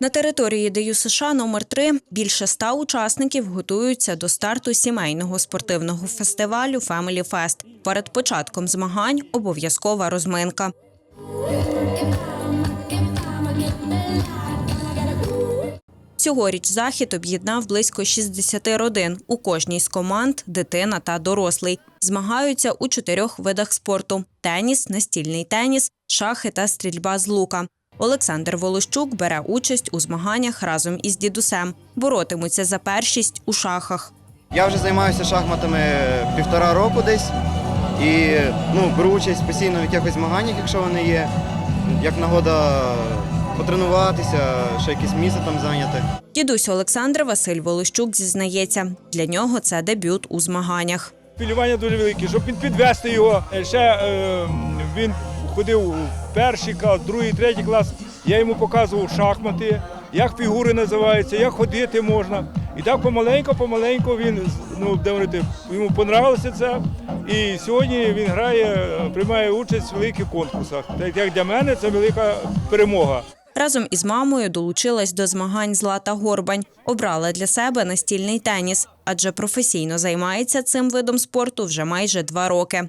На території ДЮ США номер 3 більше ста учасників готуються до старту сімейного спортивного фестивалю Family Fest. Перед початком змагань обов'язкова розминка. Цьогоріч захід об'єднав близько 60 родин. У кожній з команд дитина та дорослий. Змагаються у чотирьох видах спорту: теніс, настільний теніс, шахи та стрільба з лука. Олександр Волощук бере участь у змаганнях разом із дідусем. Боротимуться за першість у шахах. Я вже займаюся шахматами півтора року десь і ну, беру участь постійно в якихось змаганнях, якщо вони є. Як нагода потренуватися, ще якесь місце там зайняти. Дідусь Олександр Василь Волощук зізнається, для нього це дебют у змаганнях. Хвилювання дуже велике, щоб він підвести його. Е, Ще е, він ходив у перший клас, другий, третій клас. Я йому показував шахмати, як фігури називаються, як ходити можна. І так помаленьку він ну, де говорити, йому понравилося це. І сьогодні він грає, приймає участь в великих конкурсах. Так як для мене це велика перемога. Разом із мамою долучилась до змагань Злата Горбань. Обрала для себе настільний теніс, адже професійно займається цим видом спорту вже майже два роки.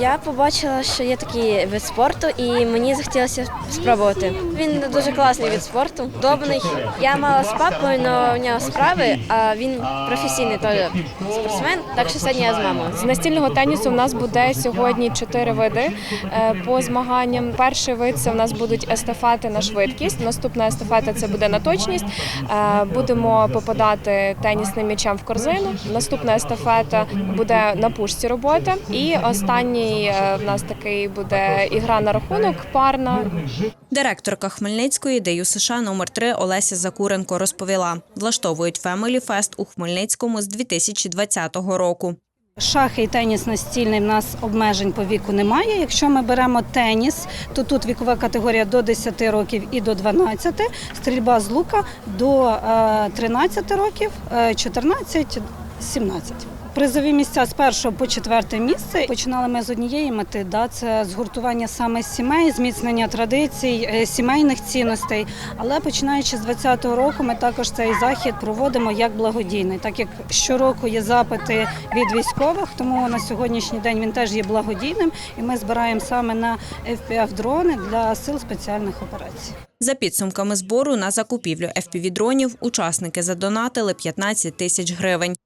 Я побачила, що є такий вид спорту, і мені захотілося спробувати. Він дуже класний від спорту, удобний. Я мала з папою, але у нього справи, а він професійний теж спортсмен, так що сьогодні я з мамою. З настільного тенісу в нас буде сьогодні чотири види е, по змаганням. Перший вид це в нас будуть естафети на швидкість. Наступна естафета це буде на точність. Е, Будемо попадати тенісним м'ячем в корзину. Наступна естафета буде на пушці роботи. І останній е, в нас такий буде ігра на рахунок парна. Директорка Хмельницької ДЮ США номер 3 Олеся Закуренко розповіла, влаштовують Family Fest у Хмельницькому з 2020 року. Шахи і теніс настільний в нас обмежень по віку немає. Якщо ми беремо теніс, то тут вікова категорія до 10 років і до 12, стрільба з лука до е, 13 років, е, 14, 17. Призові місця з першого по четверте місце починали ми з однієї мети. Да, це згуртування саме сімей, зміцнення традицій, е, сімейних цінностей. Але починаючи з 2020 року, ми також цей захід проводимо як благодійний, так як щороку є запити від військових, тому на сьогоднішній день він теж є благодійним, і ми збираємо саме на fpv дрони для сил спеціальних операцій. За підсумками збору на закупівлю FPV-дронів учасники задонатили 15 тисяч гривень.